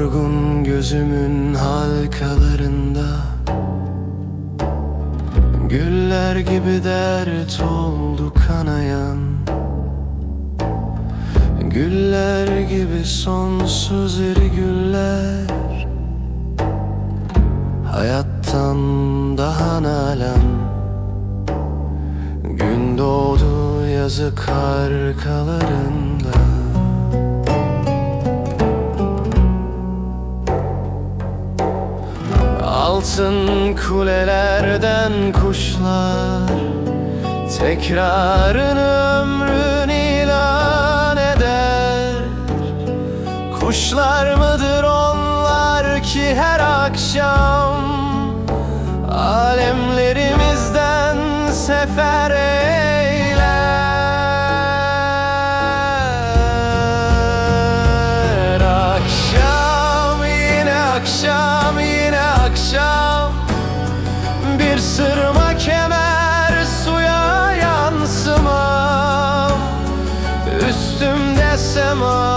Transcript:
yorgun gözümün halkalarında. Güller gibi dert oldu kanayan. Güller gibi sonsuz iri güller. Hayattan daha nalan. Gün doğdu yazı karkalarında Altın kulelerden kuşlar. Tekrarını ömrün ilan eder. Kuşlar mıdır onlar ki her akşam Alemlerimizden sefer eyler? Akşam yine akşam summer.